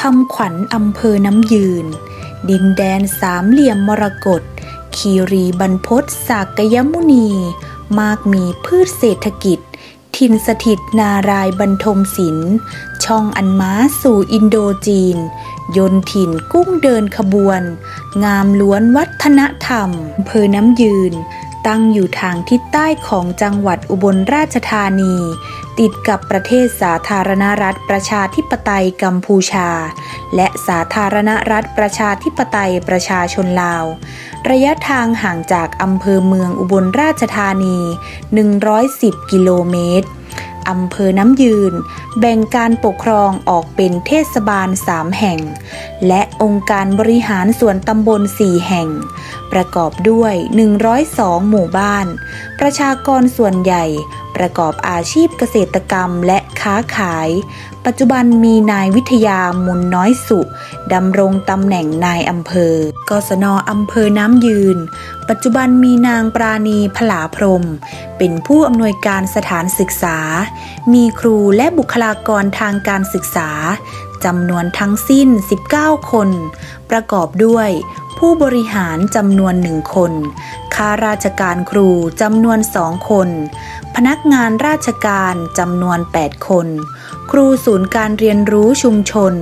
คำขวัญอำเภอน้ำยืน ดินแดนสามเหลี่ยมมรกตคีรีบรรพตสากยมุนี มากมีพืชเศรษฐกิจถิ่นสถิตนารายบรรทมศิลป์ช่องอันม้าสู่อินโดจีน ยนถิ่นกุ้งเดินขบวน งามล้วนวัฒนธรรมอำเภอน้ำยืน ตั้งอยู่ทางทิศใต้ของจังหวัดอุบลราชธานี ติดกับประเทศสาธารณรัฐประชาธิปไตยกัมพูชา และสาธารณรัฐประชาธิปไตยประชาชนลาว ระยะทางห่างจากอำเภอเมืองอุบลราชธานี 110 กิโลเมตรอำเภอน้ำยืน แบ่งการปกครองออกเป็นเทศบาล 3 แห่ง และองค์การบริหารส่วนตำบล 4 แห่ง ประกอบด้วย 102 หมู่บ้าน ประชากรส่วนใหญ่ ประกอบอาชีพเกษตรกรรมและค้าขาย ปัจจุบันมีนายวิทยามุนน้อยสุดำรงตำแหน่งนายอำเภอ กศนอำเภอน้ำยืน ปัจจุบันมีนางปราณีผลาพรม เป็นผู้อำนวยการสถานศึกษา มีครูและบุคลากรทางการศึกษาจำนวนทั้งสิ้น 19 คน ประกอบด้วย ผู้บริหารจำนวนหนึ่งคนข้าราชการครูจำนวนสองคน พนักงานราชการจำนวน 8 คน ครูศูนย์การเรียนรู้ชุมชน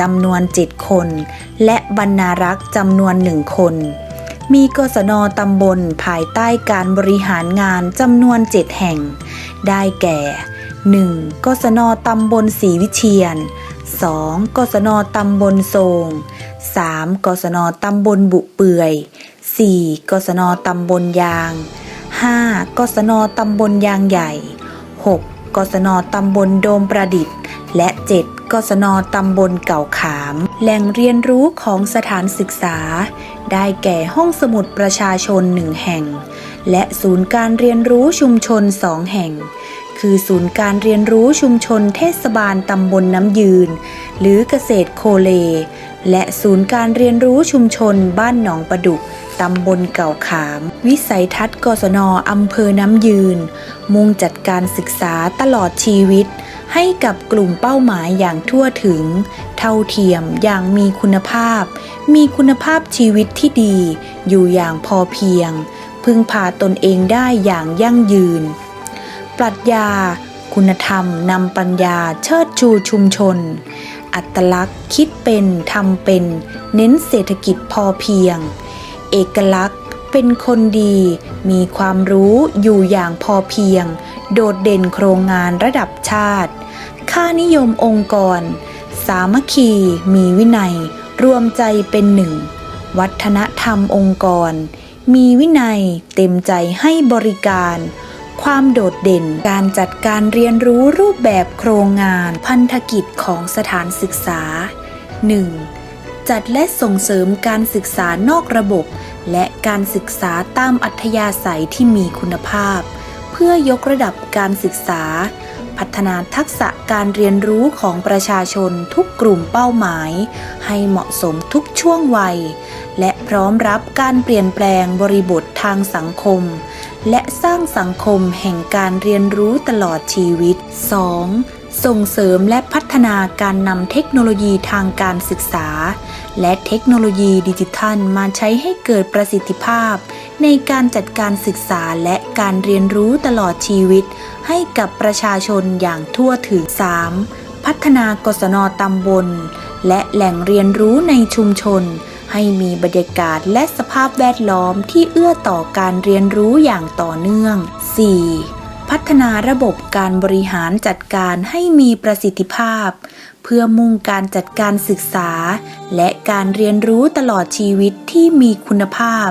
จำนวน7คน และบรรณารักษ์จำนวนหนึ่งคน มีกศนตำบลภายใต้การบริหารงานจำนวน7แห่ง ได้แก่ 1. กศนตำบลศรีวิเชียน 2. กศนตำบลโซง 3. กศนตำบลบุเปื่อย 4. กศนตำบลยาง 5. กศนตำบลยางใหญ่ 6. กศนตำบลโดมประดิษฐ์ และ 7. กศนตำบลเก่าขาม แหล่งเรียนรู้ของสถานศึกษา ได้แก่ห้องสมุดประชาชนหนึ่งแห่ง และศูนย์การเรียนรู้ชุมชนสองแห่งคือศูนย์การเรียนรู้ชุมชนเทศบาลตำบลน้ำยืน หรือเกษตรโคเล และศูนย์การเรียนรู้ชุมชนบ้านหนองประดุกตำบลเก่าขาม วิสัยทัศน์กศนอำเภอน้ำยืน มุ่งจัดการศึกษาตลอดชีวิต ให้กับกลุ่มเป้าหมายอย่างทั่วถึง เท่าเทียมอย่างมีคุณภาพ มีคุณภาพชีวิตที่ดี อยู่อย่างพอเพียง พึงพาตนเองได้อย่างยั่งยืน ปรัชญา คุณธรรมนำปัญญาเชิดชูชุมชน อัตลักษณ์ คิดเป็นทำเป็น เน้นเศรษฐกิจพอเพียง เอกลักษณ์เป็นคนดี มีความรู้อยู่อย่างพอเพียง โดดเด่นโครงงานระดับชาติ ค่านิยมองค์กร สามัคคี มีวินัย รวมใจเป็นหนึ่ง วัฒนธรรมองค์กร มีวินัยเต็มใจให้บริการ ความโดดเด่น การจัดการเรียนรู้รูปแบบโครงงานพันธกิจของสถานศึกษา 1. จัดและส่งเสริมการศึกษานอกระบบ และการศึกษาตามอัธยาศัยที่มีคุณภาพ เพื่อยกระดับการศึกษา พัฒนาทักษะการเรียนรู้ของประชาชนทุกกลุ่มเป้าหมาย ให้เหมาะสมทุกช่วงวัย และพร้อมรับการเปลี่ยนแปลงบริบททางสังคม และสร้างสังคมแห่งการเรียนรู้ตลอดชีวิต 2. ส่งเสริมและพัฒนาการนำเทคโนโลยีทางการศึกษา และเทคโนโลยีดิจิทัลมาใช้ให้เกิดประสิทธิภาพ ในการจัดการศึกษาและการเรียนรู้ตลอดชีวิต ให้กับประชาชนอย่างทั่วถึง 3. พัฒนากศนตำบล และแหล่งเรียนรู้ในชุมชน ให้มีบรรยากาศและสภาพแวดล้อมที่เอื้อต่อการเรียนรู้อย่างต่อเนื่อง 4. พัฒนาระบบการบริหารจัดการให้มีประสิทธิภาพ เพื่อมุ่งการจัดการศึกษา และการเรียนรู้ตลอดชีวิตที่มีคุณภาพ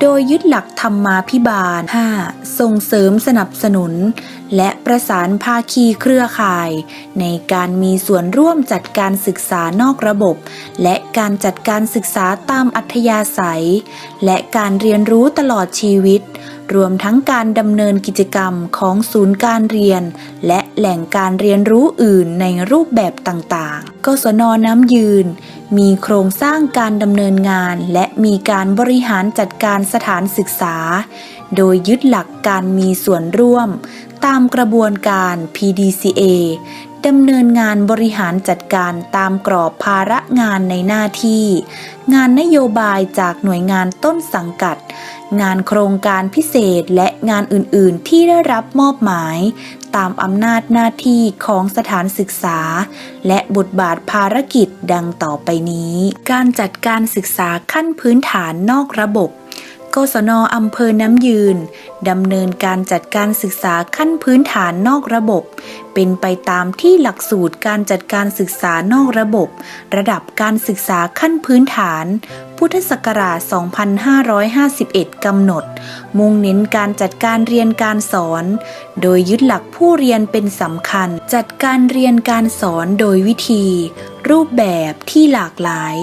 โดยยึดหลักธรรมมาภิบาล 5. ส่งเสริมสนับสนุน และประสานภาคีเครือข่าย ในการมีส่วนร่วมจัดการศึกษานอกระบบ และการจัดการศึกษาตามอัธยาศัย และการเรียนรู้ตลอดชีวิต รวมทั้งการดำเนินกิจกรรมของศูนย์การเรียน และแหล่งการเรียนรู้อื่นในรูปแบบต่างๆ กศนน้ำยืน มีโครงสร้างการดำเนินงาน และมีการบริหารจัดการสถานศึกษา โดยยึดหลักการมีส่วนร่วม ตามกระบวนการ PDCA ดำเนินงานบริหารจัดการตามกรอบภาระงานในหน้าที่ งานนโยบายจากหน่วยงานต้นสังกัด งานโครงการพิเศษและงานอื่น ๆ ที่ได้รับมอบหมาย ตามอำนาจหน้าที่ของสถานศึกษา และบทบาทภารกิจดังต่อไปนี้ การจัดการศึกษาขั้นพื้นฐานนอกระบบ กศนอำเภอน้ำยืน ดำเนินการจัดการศึกษาขั้นพื้นฐานนอกระบบ เป็นไปตามที่หลักสูตรการจัดการศึกษานอกระบบ ระดับการศึกษาขั้นพื้นฐาน พุทธศักราช 2551 กำหนด มุ่งเน้นการจัดการเรียนการสอน โดยยึดหลักผู้เรียนเป็นสำคัญ จัดการเรียนการสอนโดยวิธี รูปแบบที่หลากหลาย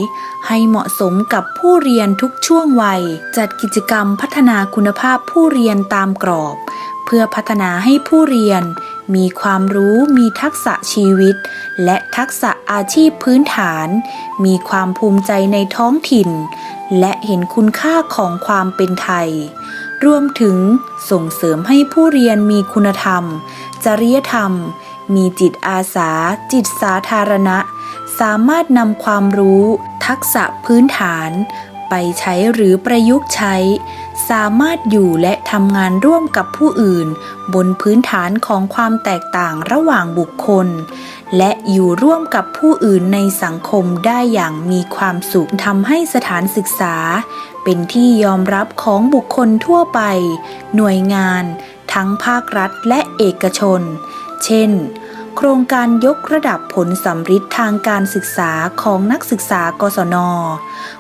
ให้เหมาะสมกับผู้เรียนทุกช่วงวัย จัดกิจกรรมพัฒนาคุณภาพผู้เรียนตามกรอบ เพื่อพัฒนาให้ผู้เรียน มีความรู้มีทักษะชีวิต และทักษะอาชีพพื้นฐาน มีความภูมิใจในท้องถิ่น และเห็นคุณค่าของความเป็นไทย รวมถึงส่งเสริมให้ผู้เรียนมีคุณธรรม จริยธรรม มีจิตอาสา จิตสาธารณะ สามารถนำความรู้ ทักษะพื้นฐาน ไปใช้หรือประยุกต์ใช้ สามารถอยู่และทำงานร่วมกับผู้อื่น บนพื้นฐานของความแตกต่างระหว่างบุคคล และอยู่ร่วมกับผู้อื่นในสังคมได้อย่างมีความสุขทำให้สถานศึกษา เป็นที่ยอมรับของบุคคลทั่วไป หน่วยงาน ทั้งภาครัฐและเอกชน เช่น โครงการยกระดับผลสัมฤทธิ์ทางการศึกษาของนักศึกษากศน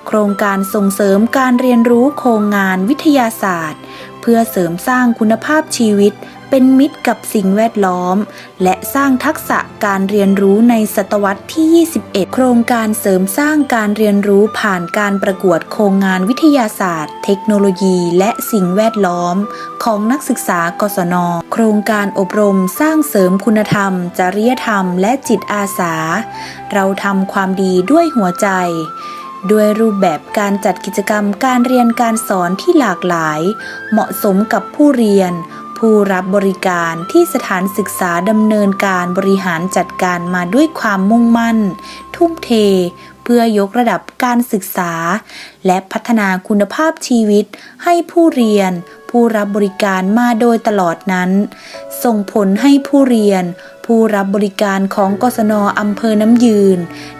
โครงการส่งเสริมการเรียนรู้โครงงานวิทยาศาสตร์ เพื่อเสริมสร้างคุณภาพชีวิต เป็นมิตรกับสิ่งแวดล้อม และสร้างทักษะการเรียนรู้ในศตวรรษที่ 21 โครงการเสริมสร้างการเรียนรู้ผ่านการประกวดโครงงานวิทยาศาสตร์ เทคโนโลยี และสิ่งแวดล้อม ของนักศึกษากศน โครงการอบรมสร้างเสริมคุณธรรม จริยธรรม และจิตอาสา เราทำความดีด้วยหัวใจด้วยรูปแบบการจัดกิจกรรมการเรียนการสอนที่หลากหลาย เหมาะสมกับผู้เรียน ผู้รับบริการที่สถานศึกษาดำเนินการบริหารจัดการมาด้วยความมุ่งมั่น ทุ่มเท เพื่อยกระดับการศึกษา และพัฒนาคุณภาพชีวิตให้ผู้เรียน ผู้รับบริการมาโดยตลอดนั้น ส่งผลให้ผู้เรียน ผู้รับบริการของกศนอำเภอน้ำยืน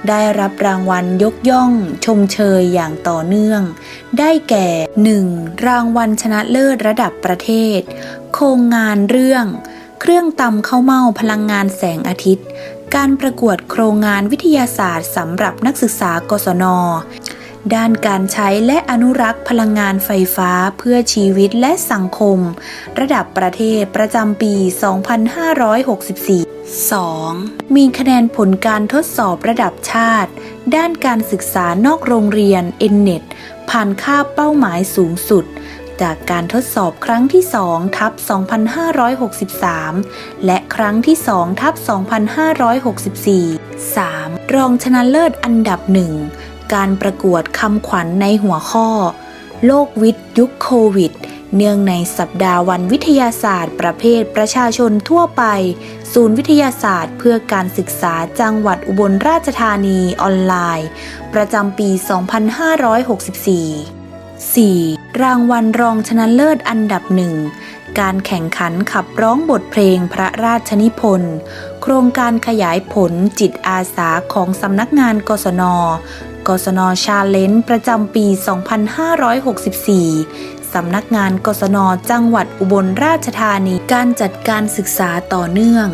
ได้รับรางวัลยกย่อง ชมเชยอย่างต่อเนื่อง ได้แก่ 1. รางวัลชนะเลิศระดับประเทศ โครงงานเรื่อง เครื่องตำข้าวเม่าพลังงานแสงอาทิตย์ การประกวดโครงงานวิทยาศาสตร์สำหรับนักศึกษากศน ด้านการใช้และอนุรักษ์พลังงานไฟฟ้าเพื่อชีวิตและสังคม ระดับประเทศประจำปี 2564 2. มีคะแนนผลการทดสอบระดับชาติ ด้านการศึกษานอกโรงเรียน n n e t ผ่านค่าเป้าหมายสูงสุด จากการทดสอบครั้งที่2ทับ2563 และครั้งที่2ทับ2564 3. รองชนะเลิศอันดับหนึ่ง การประกวดคำขวัญในหัวข้อ โลกวิทย์ยุคโควิด เนื่องในสัปดาห์วันวิทยาศาสตร์ ประเภทประชาชนทั่วไป ศูนย์วิทยาศาสตร์ เพื่อการศึกษาจังหวัดอุบลราชธานีออนไลน์ ประจำปี 2564 4. รางวัลรองชนะเลิศอันดับหนึ่ง การแข่งขันขับร้องบทเพลงพระราชนิพนธ์ โครงการขยายผลจิตอาสาของสำนักงานกศน กศนชาเลนจ์ประจำปี 2564 สำนักงานกศนจังหวัดอุบลราชธานี การจัดการศึกษาต่อเนื่อง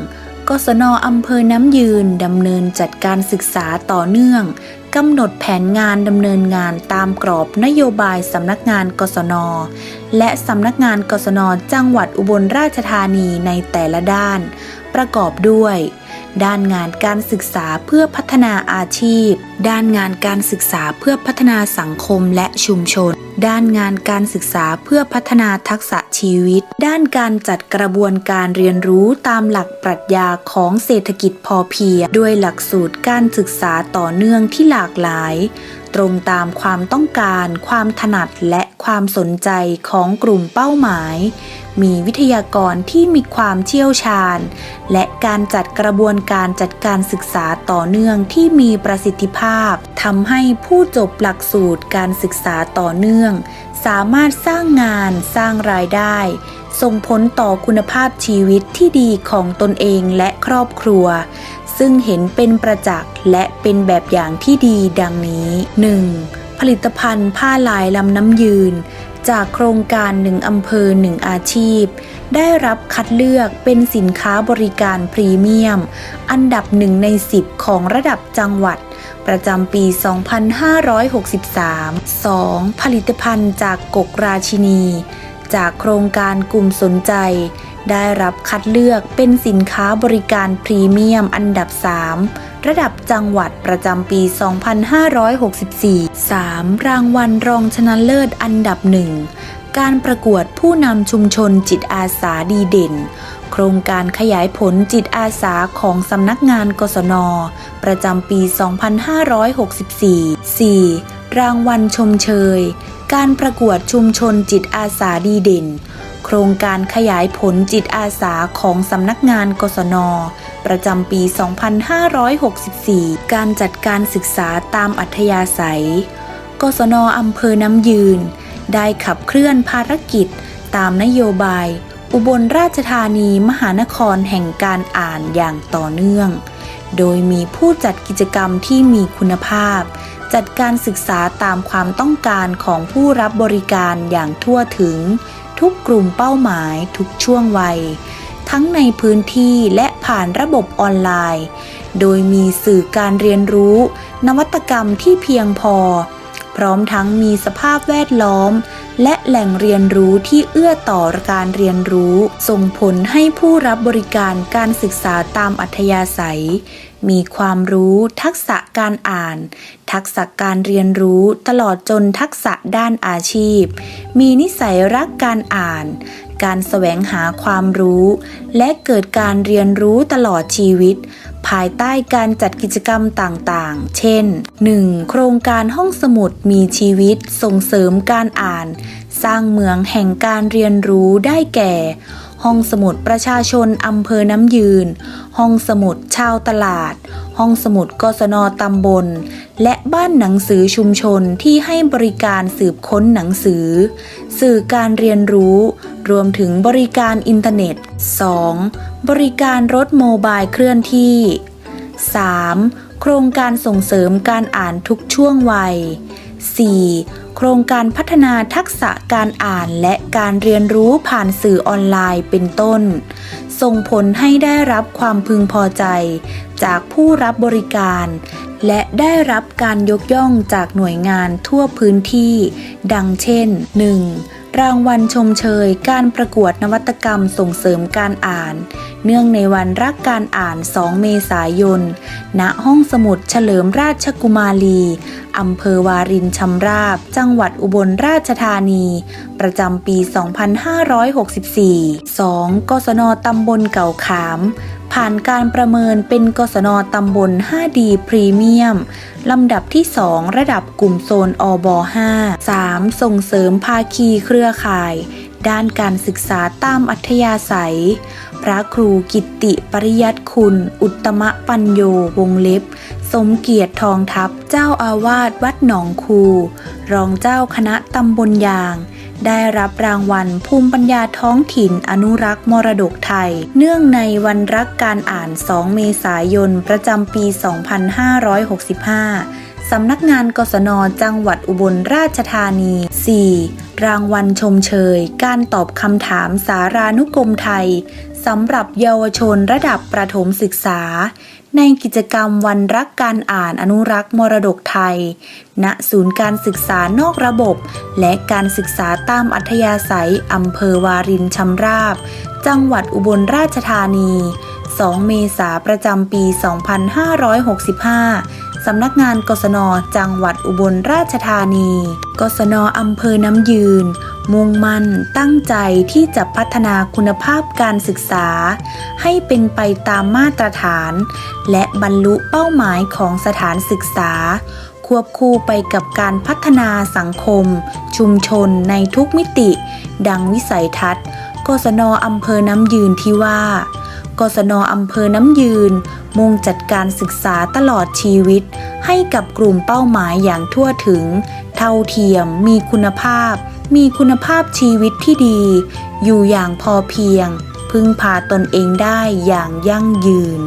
กศนอำเภอน้ำยืนดำเนินจัดการศึกษาต่อเนื่องกำหนดแผนงานดำเนินงานตามกรอบนโยบายสำนักงานกศน และสำนักงานกศนจังหวัดอุบลราชธานีในแต่ละด้าน ประกอบด้วย ด้านงานการศึกษาเพื่อพัฒนาอาชีพ ด้านงานการศึกษาเพื่อพัฒนาสังคมและชุมชน ด้านงานการศึกษาเพื่อพัฒนาทักษะชีวิต ด้านการจัดกระบวนการเรียนรู้ตามหลักปรัชญาของเศรษฐกิจพอเพียงด้วยหลักสูตรการศึกษาต่อเนื่องที่หลากหลาย ตรงตามความต้องการ ความถนัดและความสนใจของกลุ่มเป้าหมาย มีวิทยากรที่มีความเชี่ยวชาญ และการจัดกระบวนการจัดการศึกษาต่อเนื่องที่มีประสิทธิภาพทำให้ผู้จบหลักสูตรการศึกษาต่อเนื่อง สามารถสร้างงานสร้างรายได้ ส่งผลต่อคุณภาพชีวิตที่ดีของตนเองและครอบครัว ซึ่งเห็นเป็นประจักษ์และเป็นแบบอย่างที่ดีดังนี้ 1. ผลิตภัณฑ์ผ้าลายลำน้ำยืน จากโครงการหนึ่งอำเภอหนึ่งอาชีพ ได้รับคัดเลือกเป็นสินค้าบริการพรีเมียม อันดับหนึ่งใน 10 ของระดับจังหวัด ประจำปี 2563 2. ผลิตภัณฑ์จากกกราชินี จากโครงการกลุ่มสนใจ ได้รับคัดเลือกเป็นสินค้าบริการพรีเมียมอันดับ 3 ระดับจังหวัดประจำปี 2564 3. รางวัลรองชนะเลิศอันดับหนึ่งการประกวดผู้นำชุมชนจิตอาสาดีเด่น โครงการขยายผลจิตอาสาของสำนักงานกศน ประจำปี 2564 4. รางวัลชมเชย การประกวดชุมชนจิตอาสาดีเด่น โครงการขยายผลจิตอาสาของสำนักงานกศน ประจำปี 2564 การจัดการศึกษาตามอัธยาศัย กศนอำเภอน้ำยืน ได้ขับเคลื่อนภารกิจ ตามนโยบาย อุบลราชธานีมหานครแห่งการอ่านอย่างต่อเนื่อง โดยมีผู้จัดกิจกรรมที่มีคุณภาพ จัดการศึกษาตามความต้องการของผู้รับบริการอย่างทั่วถึง ทุกกลุ่มเป้าหมายทุกช่วงวัย ทั้งในพื้นที่และผ่านระบบออนไลน์ โดยมีสื่อการเรียนรู้ นวัตกรรมที่เพียงพอ พร้อมทั้งมีสภาพแวดล้อม และแหล่งเรียนรู้ที่เอื้อต่อการเรียนรู้ ส่งผลให้ผู้รับบริการการศึกษาตามอัธยาศัย มีความรู้ทักษะการอ่าน ทักษะการเรียนรู้ตลอดจนทักษะด้านอาชีพ มีนิสัยรักการอ่าน การแสวงหาความรู้ และเกิดการเรียนรู้ตลอดชีวิต ภายใต้การจัดกิจกรรมต่างๆ เช่น 1. โครงการห้องสมุดมีชีวิตส่งเสริมการอ่าน สร้างเมืองแห่งการเรียนรู้ได้แก่ ห้องสมุดประชาชนอำเภอน้ำยืน ห้องสมุดชาวตลาด ห้องสมุดกศนตำบล และบ้านหนังสือชุมชนที่ให้บริการสืบค้นหนังสือ สื่อการเรียนรู้ รวมถึงบริการอินเทอร์เน็ต 2. บริการรถโมบายเคลื่อนที่ 3. โครงการส่งเสริมการอ่านทุกช่วงวัย 4. โครงการพัฒนาทักษะการอ่านและการเรียนรู้ผ่านสื่อออนไลน์เป็นต้น ส่งผลให้ได้รับความพึงพอใจ จากผู้รับบริการ และได้รับการยกย่องจากหน่วยงานทั่วพื้นที่ ดังเช่น 1. รางวัลชมเชยการประกวดนวัตกรรมส่งเสริมการอ่าน เนื่องในวันรักการอ่าน 2 เมษายน ณ ห้องสมุดเฉลิมราชกุมารี อำเภอวารินชำราบ จังหวัดอุบลราชธานี ประจำปี 2564 2. กศนตำบลเก่าขาม ผ่านการประเมินเป็นกศนตำบล 5D พรีเมียม ลำดับที่ 2 ระดับกลุ่มโซนอบ5 3. ส่งเสริมภาคีเครือข่ายด้านการศึกษาตามอัธยาศัย ระครูกิตติปริยัติคุณ อุตมะปัญโยวงเล็บ สมเกียรติทองทัพ เจ้าอาวาสวัดหนองคู รองเจ้าคณะตำบลยาง ได้รับรางวัลภูมิปัญญาท้องถิ่นอนุรักษ์มรดกไทย เนื่องในวันรักการอ่าน 2 เมษายน ประจำปี 2565 สำนักงานกศนจังหวัดอุบลราชธานี 4. รางวัลชมเชย การตอบคำถามสารานุกรมไทยสำหรับเยาวชนระดับประถมศึกษา ในกิจกรรมวันรักการอ่านอนุรักษ์มรดกไทย ณ ศูนย์การศึกษานอกระบบ และการศึกษาตามอัธยาศัยอำเภอวารินชำราบ จังหวัดอุบลราชธานี 2 เมษาประจำปี 2565 สำนักงานกศนจังหวัดอุบลราชธานี กศนอำเภอน้ำยืน มุ่งมั่นตั้งใจที่จะพัฒนาคุณภาพการศึกษา ให้เป็นไปตามมาตรฐาน และบรรลุเป้าหมายของสถานศึกษา ควบคู่ไปกับการพัฒนาสังคม ชุมชนในทุกมิติ ดังวิสัยทัศน์ กศนอำเภอน้ำยืนที่ว่า กศนอำเภอน้ำยืน มุ่งจัดการศึกษาตลอดชีวิต ให้กับกลุ่มเป้าหมายอย่างทั่วถึง เท่าเทียม มีคุณภาพ มีคุณภาพชีวิตที่ดี อยู่อย่างพอเพียง พึ่งพาตนเองได้อย่างยั่งยืน